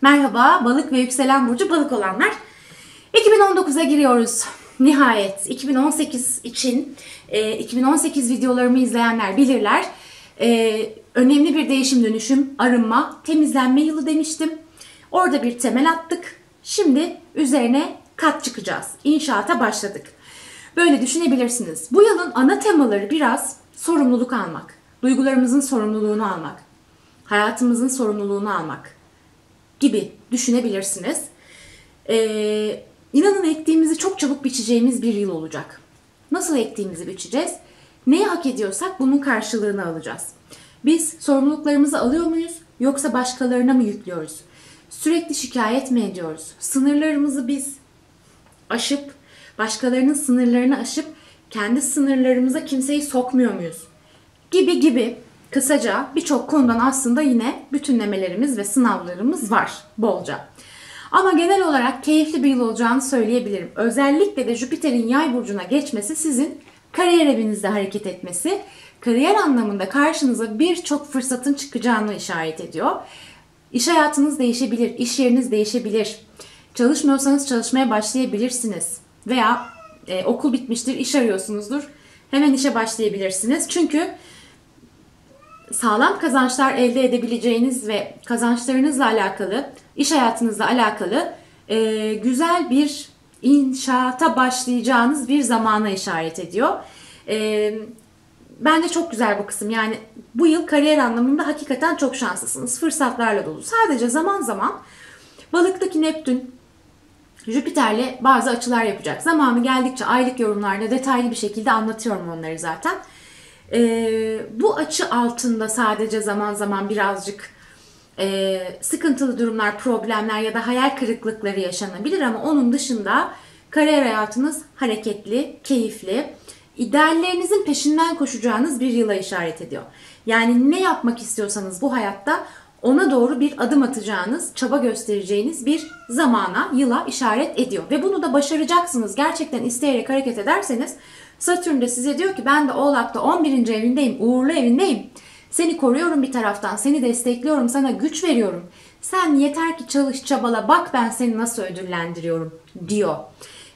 Merhaba balık ve yükselen burcu balık olanlar. 2019'a giriyoruz. Nihayet 2018 için e, 2018 videolarımı izleyenler bilirler. E, önemli bir değişim dönüşüm, arınma, temizlenme yılı demiştim. Orada bir temel attık. Şimdi üzerine kat çıkacağız. İnşaata başladık. Böyle düşünebilirsiniz. Bu yılın ana temaları biraz sorumluluk almak, duygularımızın sorumluluğunu almak, hayatımızın sorumluluğunu almak gibi düşünebilirsiniz. Ee, inanın ektiğimizi çok çabuk biçeceğimiz bir yıl olacak. Nasıl ektiğimizi biçeceğiz? Neyi hak ediyorsak bunun karşılığını alacağız. Biz sorumluluklarımızı alıyor muyuz yoksa başkalarına mı yüklüyoruz? Sürekli şikayet mi ediyoruz? Sınırlarımızı biz aşıp başkalarının sınırlarını aşıp kendi sınırlarımıza kimseyi sokmuyor muyuz? Gibi gibi kısaca birçok konudan aslında yine bütünlemelerimiz ve sınavlarımız var bolca. Ama genel olarak keyifli bir yıl olacağını söyleyebilirim. Özellikle de Jüpiter'in yay burcuna geçmesi sizin kariyer evinizde hareket etmesi, kariyer anlamında karşınıza birçok fırsatın çıkacağını işaret ediyor. İş hayatınız değişebilir, iş yeriniz değişebilir. Çalışmıyorsanız çalışmaya başlayabilirsiniz. Veya e, okul bitmiştir, iş arıyorsunuzdur. Hemen işe başlayabilirsiniz. Çünkü sağlam kazançlar elde edebileceğiniz ve kazançlarınızla alakalı, iş hayatınızla alakalı e, güzel bir inşaata başlayacağınız bir zamana işaret ediyor. E, bence çok güzel bu kısım. Yani bu yıl kariyer anlamında hakikaten çok şanslısınız. Fırsatlarla dolu. Sadece zaman zaman balıktaki Neptün Jüpiter'le bazı açılar yapacak. Zamanı geldikçe aylık yorumlarda detaylı bir şekilde anlatıyorum onları zaten. Ee, bu açı altında sadece zaman zaman birazcık e, sıkıntılı durumlar, problemler ya da hayal kırıklıkları yaşanabilir ama onun dışında kariyer hayatınız hareketli, keyifli, ideallerinizin peşinden koşacağınız bir yıla işaret ediyor. Yani ne yapmak istiyorsanız bu hayatta ona doğru bir adım atacağınız, çaba göstereceğiniz bir zamana, yıla işaret ediyor. Ve bunu da başaracaksınız. Gerçekten isteyerek hareket ederseniz Satürn de size diyor ki ben de Oğlak'ta 11. evindeyim, uğurlu evindeyim. Seni koruyorum bir taraftan, seni destekliyorum, sana güç veriyorum. Sen yeter ki çalış, çabala, bak ben seni nasıl ödüllendiriyorum diyor.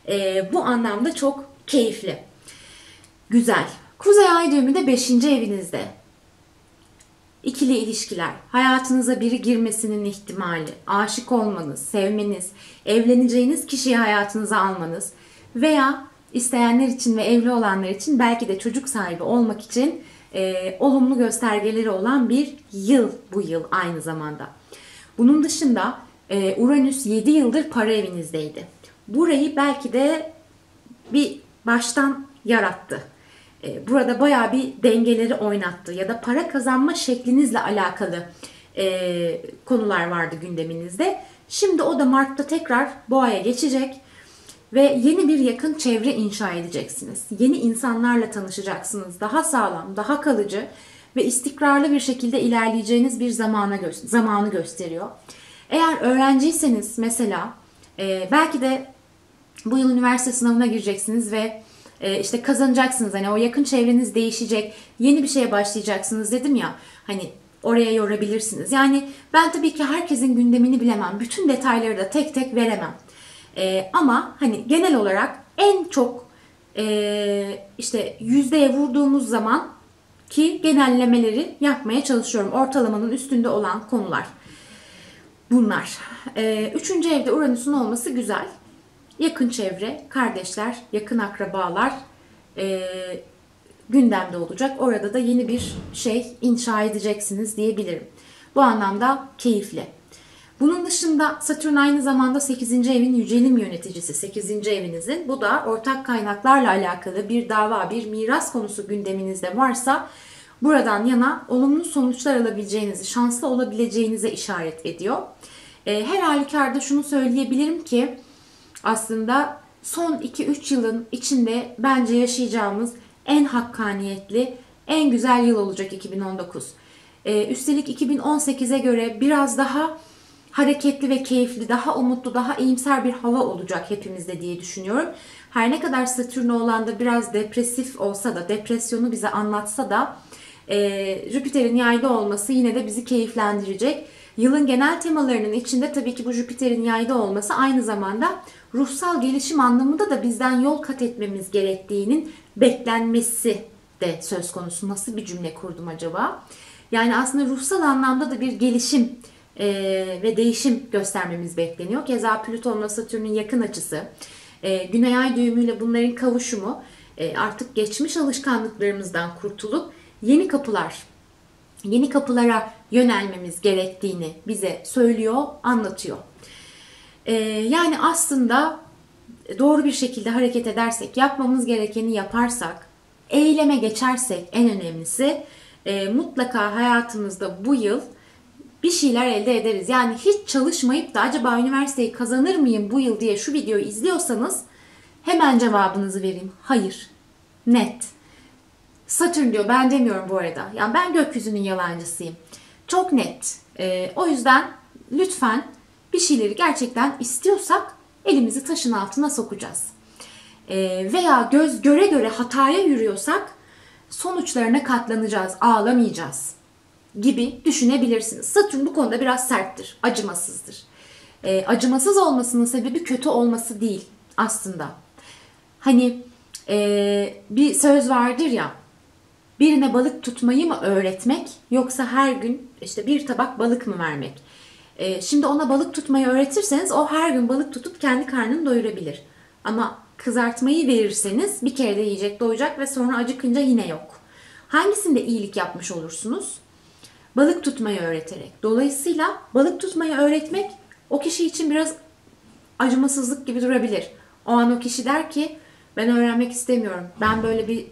Ee, bu anlamda çok keyifli. Güzel. Kuzey ay düğümü de 5. evinizde. İkili ilişkiler, hayatınıza biri girmesinin ihtimali, aşık olmanız, sevmeniz, evleneceğiniz kişiyi hayatınıza almanız veya isteyenler için ve evli olanlar için belki de çocuk sahibi olmak için e, olumlu göstergeleri olan bir yıl bu yıl aynı zamanda. Bunun dışında e, Uranüs 7 yıldır para evinizdeydi. Burayı belki de bir baştan yarattı. E, burada bayağı bir dengeleri oynattı ya da para kazanma şeklinizle alakalı e, konular vardı gündeminizde. Şimdi o da Mart'ta tekrar boğaya geçecek ve yeni bir yakın çevre inşa edeceksiniz. Yeni insanlarla tanışacaksınız. Daha sağlam, daha kalıcı ve istikrarlı bir şekilde ilerleyeceğiniz bir zamana gö- zamanı gösteriyor. Eğer öğrenciyseniz mesela e, belki de bu yıl üniversite sınavına gireceksiniz ve e, işte kazanacaksınız. Hani o yakın çevreniz değişecek. Yeni bir şeye başlayacaksınız dedim ya. Hani oraya yorabilirsiniz. Yani ben tabii ki herkesin gündemini bilemem. Bütün detayları da tek tek veremem. E, ama hani genel olarak en çok e, işte yüzdeye vurduğumuz zaman ki genellemeleri yapmaya çalışıyorum. Ortalamanın üstünde olan konular. Bunlar. E, üçüncü evde Uranüs'ün olması güzel. Yakın çevre, kardeşler, yakın akrabalar e, gündemde olacak. Orada da yeni bir şey inşa edeceksiniz diyebilirim. Bu anlamda keyifli. Bunun dışında Satürn aynı zamanda 8. evin yücelim yöneticisi 8. evinizin. Bu da ortak kaynaklarla alakalı bir dava, bir miras konusu gündeminizde varsa buradan yana olumlu sonuçlar alabileceğinizi, şanslı olabileceğinize işaret ediyor. E, her halükarda şunu söyleyebilirim ki aslında son 2-3 yılın içinde bence yaşayacağımız en hakkaniyetli, en güzel yıl olacak 2019. Ee, üstelik 2018'e göre biraz daha hareketli ve keyifli, daha umutlu, daha iyimser bir hava olacak hepimizde diye düşünüyorum. Her ne kadar Satürn olan da biraz depresif olsa da, depresyonu bize anlatsa da e, Jüpiter'in yayda olması yine de bizi keyiflendirecek. Yılın genel temalarının içinde tabii ki bu Jüpiter'in yayda olması aynı zamanda ruhsal gelişim anlamında da bizden yol kat etmemiz gerektiğinin beklenmesi de söz konusu. Nasıl bir cümle kurdum acaba? Yani aslında ruhsal anlamda da bir gelişim e, ve değişim göstermemiz bekleniyor. Keza Plüton'la Satürn'ün yakın açısı, e, Güney Ay düğümüyle bunların kavuşumu e, artık geçmiş alışkanlıklarımızdan kurtulup yeni kapılar, yeni kapılara yönelmemiz gerektiğini bize söylüyor, anlatıyor. E, yani aslında doğru bir şekilde hareket edersek, yapmamız gerekeni yaparsak, eyleme geçersek en önemlisi e, mutlaka hayatımızda bu yıl bir şeyler elde ederiz. Yani hiç çalışmayıp da acaba üniversiteyi kazanır mıyım bu yıl diye şu videoyu izliyorsanız hemen cevabınızı vereyim. Hayır. Net. Satürn diyor ben demiyorum bu arada. Yani ben gökyüzünün yalancısıyım. Çok net. Ee, o yüzden lütfen bir şeyleri gerçekten istiyorsak elimizi taşın altına sokacağız. Ee, veya göz göre göre hataya yürüyorsak sonuçlarına katlanacağız, ağlamayacağız gibi düşünebilirsiniz. Satürn bu konuda biraz serttir, acımasızdır. E, acımasız olmasının sebebi kötü olması değil aslında. Hani e, bir söz vardır ya, birine balık tutmayı mı öğretmek yoksa her gün işte bir tabak balık mı vermek? E, şimdi ona balık tutmayı öğretirseniz o her gün balık tutup kendi karnını doyurabilir. Ama kızartmayı verirseniz bir kere de yiyecek doyacak ve sonra acıkınca yine yok. Hangisinde iyilik yapmış olursunuz? Balık tutmayı öğreterek. Dolayısıyla balık tutmayı öğretmek o kişi için biraz acımasızlık gibi durabilir. O an o kişi der ki ben öğrenmek istemiyorum. Ben böyle bir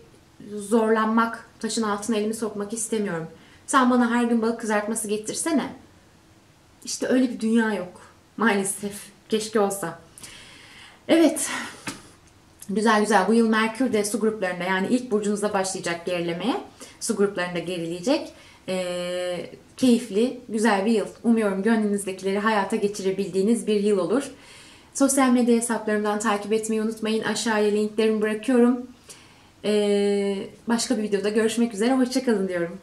zorlanmak, taşın altına elimi sokmak istemiyorum. Sen bana her gün balık kızartması getirsene. İşte öyle bir dünya yok. Maalesef. Keşke olsa. Evet. Güzel güzel. Bu yıl Merkür de su gruplarında yani ilk burcunuzda başlayacak gerilemeye. Su gruplarında gerileyecek e, keyifli, güzel bir yıl. Umuyorum gönlünüzdekileri hayata geçirebildiğiniz bir yıl olur. Sosyal medya hesaplarımdan takip etmeyi unutmayın. Aşağıya linklerimi bırakıyorum. Ee, başka bir videoda görüşmek üzere. Hoşçakalın diyorum.